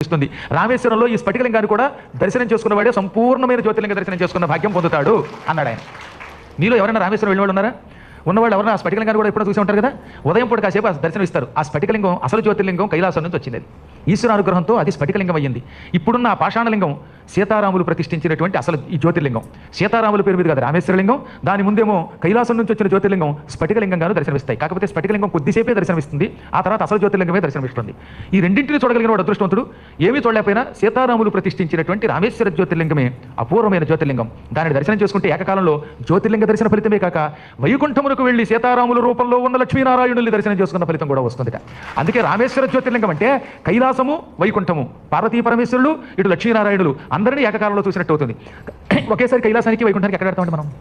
ఇస్తుంది. రామేశ్వరంలో ఈ స్ఫటికలింగాన్ని కూడా దర్శనం చేసుకున్నవాడే సంపూర్ణమైన జ్యోతిలింగ దర్శనం చేసుకున్న భాగ్యం పొందుతాడు అన్నాడు ఆయన. మీలో ఎవరైనా రామేశ్వరం వెళ్ళేవాళ్ళు ఉన్నారా? ఉన్నవాళ్ళు ఎవరైనా ఆ స్ఫటికలింగాన్ని కూడా ఎప్పుడో చూసి ఉంటారు కదా? ఉదయం పూట కాసేపు ఆ దర్శనం ఇస్తారు ఆ స్ఫటికలింగం అసలు జ్యోతిర్లింగం కైలాసం నుంచి వచ్చింది ఈశ్వర అనుగ్రహంతో అది స్ఫటికలింగం అయ్యింది. ఇప్పుడున్న ఆ పాషాణలింగం సీతారాములు ప్రతిష్ఠించినటువంటి అసలు ఈ జ్యోతిర్లింగం. సీతారాముల పేరు మీద కదా రామేశ్వరలింగం. దాని ముందేమో కైలాసం నుంచి వచ్చిన జ్యోతిర్లింగం స్ఫటికలింగంగాను దర్శనమిస్తాయి. కాకపోతే స్ఫటికలింగం కొద్దిసేపే దర్శనమిస్తుంది. ఆ తర్వాత అసలు జ్యోతిర్లింగమే దర్శనమిస్తుంది. ఈ రెండింటిని చూడగలిగిన వాడు అదృష్టవంతుడు. ఏమీ చూడలేకపోయినా సీతారాములు ప్రతిష్ఠించినటువంటి రామేశ్వర జ్యోతిర్లింగమే అపూర్వమైన జ్యోతిర్లింగం. దాన్ని దర్శనం చేసుకుంటే ఏకకాలంలో జ్యోతిర్లింగ దర్శన ఫలితమే కాక వైకుంఠమునకు వెళ్ళి సీతారాముల రూపంలో ఉన్న లక్ష్మీనారాయణుల్ని దర్శనం చేసుకున్న ఫలితం కూడా వస్తుందిట. అందుకే రామేశ్వర జ్యోతిర్లింగం అంటే కైలాసము వైకుంఠము. పార్వతీ పరమేశ్వరులు ఇటు లక్ష్మీనారాయణులు. అందరినీ ఏకకాలంలో చూసినట్టు అవుతుంది. ఒకేసారి కైలాసానికి వైకుంఠానికి ఎక్కడ పెడతామండి మనం?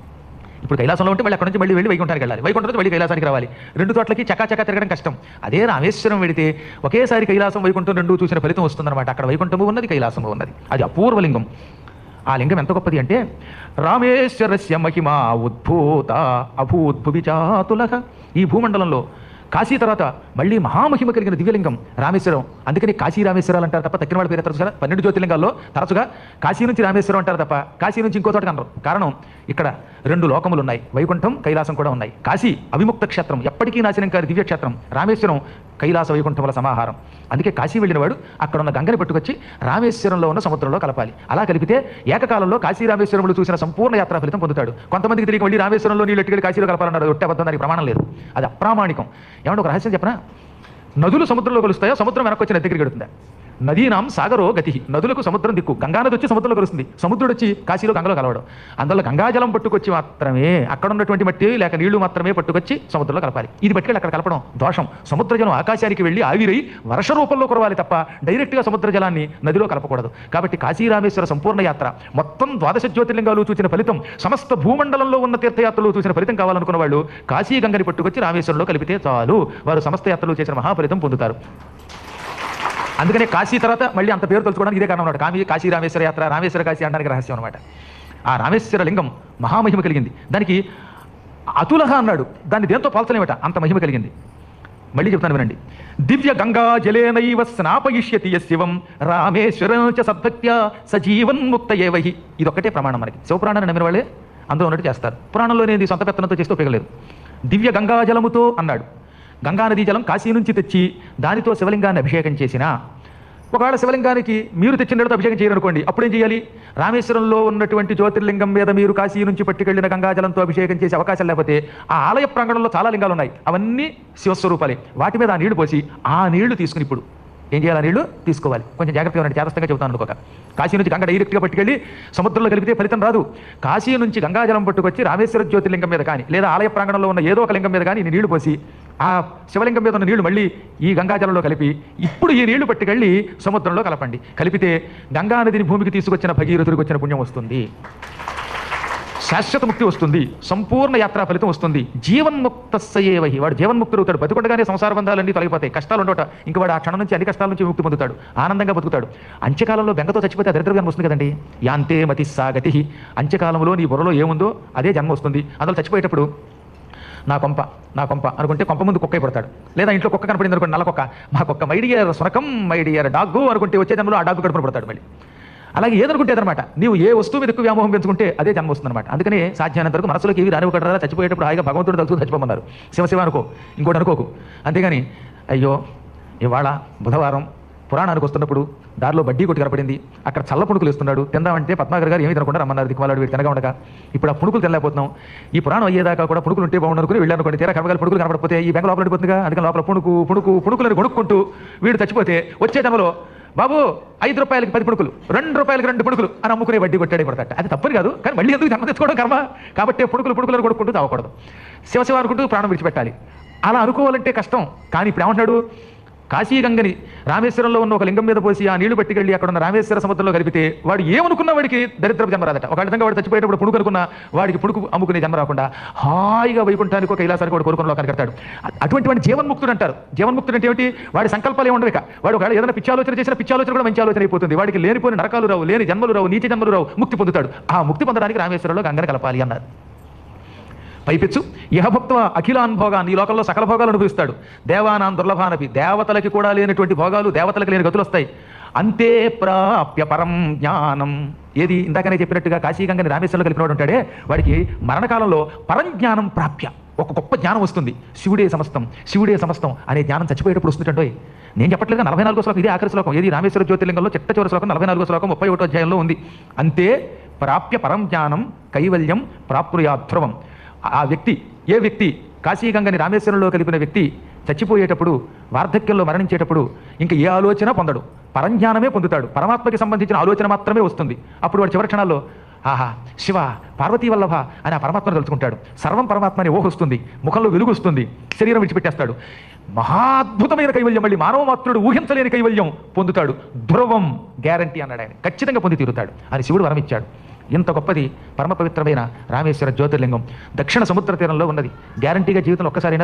ఇప్పుడు కైలాసంలో ఉంటే మళ్ళీ అక్కడ నుంచి మళ్ళీ వెళ్ళి వైకుంఠానికి వెళ్ళాలి. వైకుంఠం నుంచి మళ్ళీ కైలాసానికి రావాలి. రెండు చోట్లకి చకా చకా తిరగడం కష్టం. అదే రామేశ్వరం వెడితే ఒకేసారి కైలాసం వైకుంఠం రెండు చూసిన ఫలితం వస్తుందన్నమాట. అక్కడ వైకుంఠము ఉన్నది కైలాసము ఉన్నది. అది అపూర్వలింగం. ఆ లింగం ఎంత గొప్పది అంటే రామేశ్వరస్య మహిమ ఉద్భూత అభూద్భువి చాతులక ఈ భూమండలంలో కాశీ తర్వాత మళ్ళీ మహామహిమ కలిగిన దివ్యలింగం రామేశ్వరం. అందుకని కాశీ రామేశ్వరాలు అంటారు తప్ప తక్కిన వాళ్ళ పేరు తరచుగా పన్నెండు జ్యోతిలింగాల్లో తరచుగా కాశీ నుంచి రామేశ్వరం అంటారు తప్ప కాశీ నుంచి ఇంకో చోట అనరు కారణం ఇక్కడ రెండు లోకములు ఉన్నాయి. వైకుంఠం కైలాసం కూడా ఉన్నాయి. కాశీ అవిముక్త క్షేత్రం. ఎప్పటికీ నాశనం కాని దివ్యక్షేత్రం రామేశ్వరం కైలాస వైకుంఠముల సమాహారం. అందుకే కాశీ వెళ్ళిన వాడు అక్కడ ఉన్న గంగని పట్టుకొచ్చి రామేశ్వరంలో ఉన్న సముద్రంలో కలపాలి. అలా కలిపితే ఏకకాలంలో కాశీ రామేశ్వరములు చూసిన సంపూర్ణ యాత్రా ఫలితం పొందుతాడు. కొంతమందికి తిరిగి మళ్ళీ రామేశ్వరంలో నీళ్ళు ఎట్టుకెళ్ళి కాశీలో కలపాలన్నారు ఒట్టే అబద్ధం దానికి ప్రమాణం లేదు. అది అప్రామాణికం. ఏమంటే ఒక రహస్యం చెప్పనా? నదులు సముద్రంలో కలుస్తాయో? సముద్రం వెనక్కి వచ్చిన దగ్గరికి వెడుతుందా నదీనాం సాగరో గతి. నదులకు సముద్రం దిక్కు. గంగానది వచ్చి సముద్రంలో కలుస్తుంది సముద్రుడు వచ్చి కాశీలో గంగలో కలవడం. అందువల్ల గంగాజలం పట్టుకొచ్చి మాత్రమే అక్కడ ఉన్నటువంటి మట్టి లేక నీళ్ళు మాత్రమే పట్టుకొచ్చి సముద్రంలో కలపాలి. ఇది పట్టుకెళ్ళి అక్కడ కలపడం దోషం. సముద్ర జలం ఆకాశానికి వెళ్ళి ఆవిరై వర్ష రూపంలో కురవాలి తప్ప డైరెక్ట్గా సముద్ర జలాన్ని నదిలో కలపకూడదు. కాబట్టి కాశీరామేశ్వర సంపూర్ణ యాత్ర. మొత్తం ద్వాదశ జ్యోతిర్లింగాలు చూసిన ఫలితం సమస్త భూమండలంలో ఉన్న తీర్థయాత్రలు చూసిన ఫలితం కావాలనుకున్న వాళ్ళు కాశీ గంగని పట్టుకొచ్చి రామేశ్వరంలో కలిపితే చాలు. వారు సమస్త యాత్రలు చేసిన మహాఫలితం పొందుతారు. అందుకనే కాశీ తర్వాత మళ్ళీ అంత పేరు తెలుసుకోవడానికి ఇదే కారణం అన్నమాట. కాశీ కాశీ రామేశ్వర యాత్ర రామేశ్వర కాశీ అనడానికి రహస్యం అనమాట ఆ రామేశ్వర లింగం మహామహిమ కలిగింది. దానికి అతులహ అన్నాడు. దాన్ని దేంతో పాల్చలేమట? అంత మహిమ కలిగింది. మళ్ళీ చెప్తాను వినండి. దివ్య గంగా జలేనైవ స్నాపయిష్యతి శివం రామేశ్వరం చ సద్భక్త్య సజీవన్ ముక్త ఏవహి ఇది ఒక్కటే ప్రమాణం మనకి. శివపురాణాన్ని నమ్మిన వాళ్ళే అందులో ఉన్నట్టు చేస్తారు. పురాణంలోనే ఇది సొంత పెత్తనంతో చేస్తూ ఉపయోగలేదు దివ్య గంగా జలముతో అన్నాడు. గంగానదీ జలం కాశీ నుంచి తెచ్చి దానితో శివలింగాన్ని అభిషేకం చేసినా ఒకవేళ శివలింగానికి మీరు తెచ్చిన నీళ్ళతో అభిషేకం చేయరనుకోండి అప్పుడేం చేయాలి? రామేశ్వరంలో ఉన్నటువంటి జ్యోతిర్లింగం మీద మీరు కాశీ నుంచి పట్టుకెళ్ళిన గంగాజలంతో అభిషేకం చేసే అవకాశం లేకపోతే ఆ ఆలయ ప్రాంగణంలో చాలా లింగాలు ఉన్నాయి అవన్నీ శివస్వరూపాలే. వాటి మీద ఆ నీళ్ళు పోసి ఆ నీళ్ళు తీసుకుని ఇప్పుడు ఏం చేయాలి ఆ నీళ్ళు? తీసుకోవాలి. కొంచెం జాగ్రత్తగా ఉండండి. జాగ్రత్తగా చెబుతాను అనుకోక. కాశీ నుంచి గంగ డైరెక్ట్గా పట్టుకెళ్ళి సముద్రంలో కలిపితే ఫలితం రాదు. కాశీ నుంచి గంగాజలం పట్టుకొచ్చి రామేశ్వర జ్యోతిర్లింగం మీద కానీ లేదా ఆలయ ప్రాంగణంలో ఉన్న ఏదో ఒక లింగం మీద కానీ నీళ్ళు పోసి ఆ శివలింగం మీద ఉన్న నీళ్ళు మళ్ళీ ఈ గంగాజలంలో కలిపి ఇప్పుడు ఈ నీళ్ళు పట్టుకెళ్ళి సముద్రంలో కలపండి. కలిపితే గంగా నదిని భూమికి తీసుకొచ్చిన భగీరథుడికి వచ్చిన పుణ్యం వస్తుంది. శాశ్వత ముక్తి వస్తుంది. సంపూర్ణ యాత్రా ఫలితం వస్తుంది. జీవన్ముక్తస్సయేవహి వాడు జీవన్ముక్తుడు అవుతాడు. బతుకుండగానే సంసార బంధాలన్నీ తొలగిపోతాయి. కష్టాలు ఉండట ఇంక వాడు ఆ క్షణం నుంచి అన్ని కష్టాల నుంచి ముక్తి పొందుతాడు. ఆనందంగా బతుకుతాడు. అంత్యకాలంలో బెంగతో చచ్చిపోతే ఆ వస్తుంది కదండి. యాంతే మతి సాగతి. అంత్యకాలంలో నీ బుర్రలో ఏముందో అదే జన్మ వస్తుంది. అందులో చచ్చిపోయేటప్పుడు నా కొంప నా కొంప అనుకుంటే కొంప ముందు కుక్క పడతాడు లేదా ఇంట్లో కుక్క కనపడింది అనుకోండి నల్ల కుక్క. మా కుక్క మైడియర్ సునకం మైడియర్ డాగ్గు అనుకుంటే వచ్చే జన్మలో ఆ డాగ్గు కడుపున పడతాడు మళ్ళీ. అలాగే ఏదనుకుంటే అనమాట నీవు ఏ వస్తువు మీద ఎక్కువ వ్యామోహం పెంచుకుంటే అదే జన్మ వస్తుందన్నమాట. అందుకనే సాధ్యమైనంత వరకు మనసులోకి ఏవి రానివ్వకడరా చచ్చిపోయేటప్పుడు హాయిగా భగవంతుడు తలుచు చచ్చిపోమన్నారు. శివ శివ అనుకో ఇంకోటి అనుకోకు. అంతేగాని అయ్యో ఇవాళ బుధవారం పురాణానికి వస్తున్నప్పుడు దారిలో బడ్డీ కొట్టి కనపడింది. అక్కడ చల్ల పుణుకులు ఇస్తున్నాడు తిందామంటే పద్మాగర్ గారు ఏమీ తినకుండా రమ్మన్నారు. దిక్కుమాలాడు వీడు తినగా ఉండగా. ఇప్పుడు ఆ పుణుకులు తినలేకపోతున్నాం. ఈ పురాణం అయ్యేదాకా కూడా పుణుకులు ఉంటే బాగుండు వెళ్ళానుకోండి తీరా కనపడాలి పుణుకులు కనపడపోతే ఈ బెంగ లోపల పడిపోతుందిగా అందుకని లోపల పుణుకు పుణుకు పుణుకులను కొనుక్కుంటూ వీడు చచ్చిపోతే వచ్చే జన్మలో బాబు ఐదు రూపాయలకి పది పుణుకులు రెండు రూపాయలకి రెండు పుణుకులు అని అమ్ముకునే వడ్డీ కొట్టాడే పడతాట అది తప్పని కాదు. కానీ మళ్ళీ ఎందుకు జన్మ తెచ్చుకోవడం కర్మ? కాబట్టి పుణుకులు పుణుకులను కొడుకుంటూ తాగకూడదు శివ అనుకుంటూ ప్రాణం విడిచిపెట్టాలి. అలా అనుకోవాలంటే కష్టం. కానీ ఇప్పుడు ఏమంటున్నాడు? కాశీగంగని రామేశ్వరంలో ఉన్న ఒక లింగం మీద పోసి ఆ నీళ్ళు పట్టుకెళ్ళి అక్కడ ఉన్న రామేశ్వర సముద్రంలో కలిపితే వాడు ఏమనుకున్న వాడికి దరిద్రపు జన్మ రాదట. ఒక విధంగా వాడు చచ్చిపోయేటప్పుడు పుణుకు అనుకున్న వాడికి పుణుకు అమ్ముకునే జన్మ రాకుండా హాయిగా వైకుంఠానికి ఒక కైలాసానికి వాడు కోరుకున్న లోకానికి కడతాడు అటువంటి వాడిని జీవన్ముక్తుడు అంటారు. జీవన్ముక్తుడు అంటే ఏమిటి? వాడి సంకల్పాలు ఏమి ఉండవు వాడు ఒకవేళ ఏదైనా పిచ్చాలోచన చేసిన పిచ్చాలోచన కూడా మంచి ఆలోచన అయిపోతుంది. వాడికి లేనిపోయిన నరకాలు రావు లేని జన్మలు రావు నీతి జన్మలు రావు ముక్తి పొందుతాడు. ఆ ముక్తి పొందడానికి రామేశ్వరంలో గంగన కలపాలి అన్నారు. పైపిచ్చు. ఇహభక్త అఖిలాన్ భోగాన్ని ఈ లోకంలో సకల భోగాలు అనుభవిస్తాడు. దేవానాం దుర్లభానపి దేవతలకి కూడా లేనటువంటి భోగాలు దేవతలకు లేని గతులు వస్తాయి అంతే ప్రాప్య పరం జ్ఞానం. ఏది? ఇందాకనే చెప్పినట్టుగా కాశీగంగని రామేశ్వరంలో కలిపినవాడు ఉంటాడే వాడికి మరణకాలంలో పరంజ్ఞానం ప్రాప్య. ఒక గొప్ప జ్ఞానం వస్తుంది. శివుడే సమస్తం శివుడే సమస్తం అనే జ్ఞానం చచ్చిపోయేటప్పుడు వస్తుందంటే నేను చెప్పట్లేదు నలభై నాలుగో శ్లోకం ఇదే ఆఖరి శ్లోకం. ఏది? రామేశ్వర జ్యోతిర్లింగంలో చిట్ట చివరి శ్లోకం నలభై నాలుగో శ్లోకం ముప్పై ఒకటో అధ్యాయంలో ఉంది. అంతే ప్రాప్య పరం జ్ఞానం కైవల్యం ప్రాప్నుయాధ్రువం ఆ వ్యక్తి ఏ వ్యక్తి? కాశీగంగని రామేశ్వరంలో కలిపిన వ్యక్తి చచ్చిపోయేటప్పుడు వార్ధక్యంలో మరణించేటప్పుడు ఇంకా ఏ ఆలోచన పొందడు. పరంజ్ఞానమే పొందుతాడు. పరమాత్మకి సంబంధించిన ఆలోచన మాత్రమే వస్తుంది. అప్పుడు వాడు చివరి క్షణాల్లో ఆహా శివ పార్వతీ వల్లభ అని ఆ పరమాత్మను తలుచుకుంటాడు. సర్వం పరమాత్మ అని ఓహొస్తుంది ముఖంలో వెలుగు వస్తుంది. శరీరం విడిచిపెట్టేస్తాడు. మహాద్భుతమైన కైవల్యం మళ్ళీ మానవ మాత్రుడు ఊహించలేని కైవల్యం పొందుతాడు. ధ్రువం గ్యారంటీ అన్నాడు ఆయన ఖచ్చితంగా పొంది తీరుతాడు. అని శివుడు వరమిచ్చాడు. ఇంత గొప్పది పరమ పవిత్రమైన రామేశ్వర జ్యోతిర్లింగం దక్షిణ సముద్ర తీరంలో ఉన్నది. గ్యారంటీగా జీవితంలో ఒక్కసారైనా